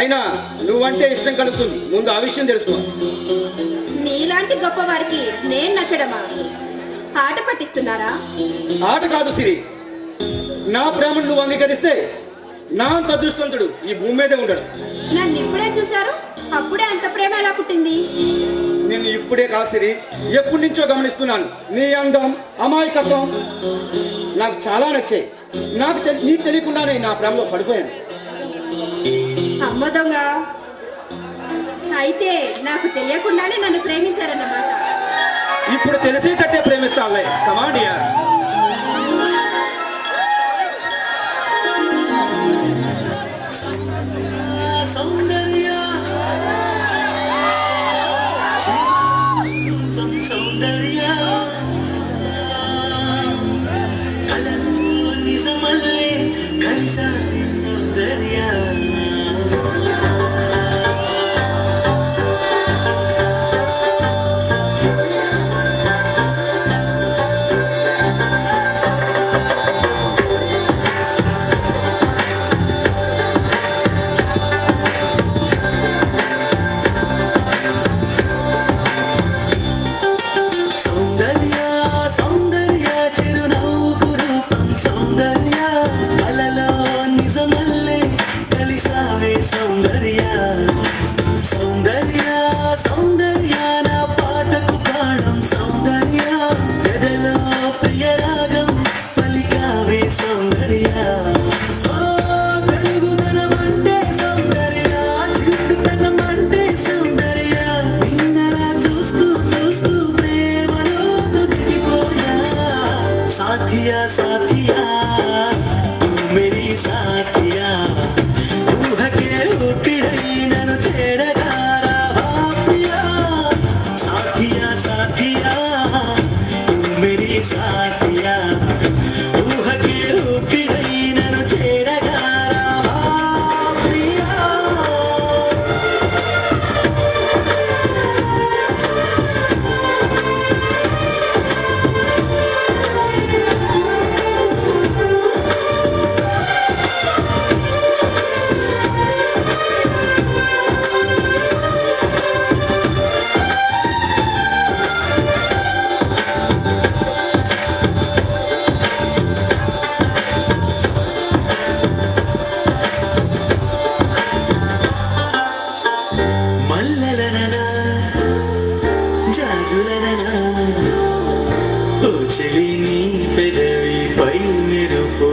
అయినా నువ్వంటే ఇష్టం కలుగుతుంది. ముందు ఆ విషయం తెలుసుకో. మీలాంటి గొప్పవారికి నేను నచ్చడమా? ఆట పట్టిస్తున్నారా? ఆట కాదు సిరి. నా ప్రేమను నువ్వు అంగీకరిస్తే నా అంత అదృష్టవంతుడు ఈ భూమి మీదే ఉండడు. నన్ను ఇప్పుడే చూశారు? అప్పుడే అంత ప్రేమ ఎలా పుట్టింది? నేను ఇప్పుడే కాదు సిరి. ఎప్పటి నుంచో గమనిస్తున్నాను. నీ అందం అమాయకత్వం నాకు చాలా నచ్చాయి. నాకు నీకు తెలియకుండానే నా ప్రేమలో పడిపోయాను. అమ్మ దొంగ అయితే నాకు తెలియకుండానే నన్ను ప్రేమించారన్నమాట. ఇప్పుడు తెలిసేటట్టే ప్రేమిస్తాలే కమాండియా సాథియా సాథియా తూ మేరీ సాథియా ఊహకే ఊపిరై నన్ను చేరగారా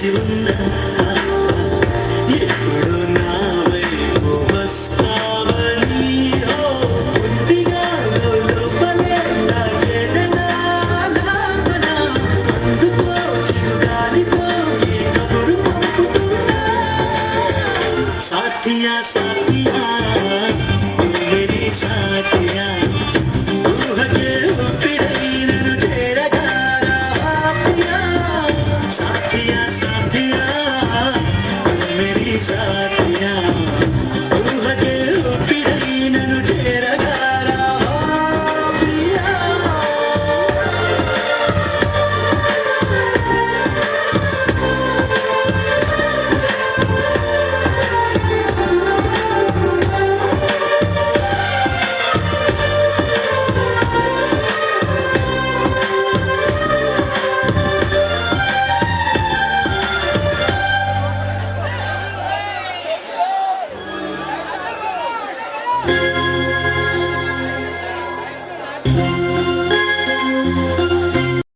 వేచి ఉన్నా నా అందుకో సాథియా సాథియా.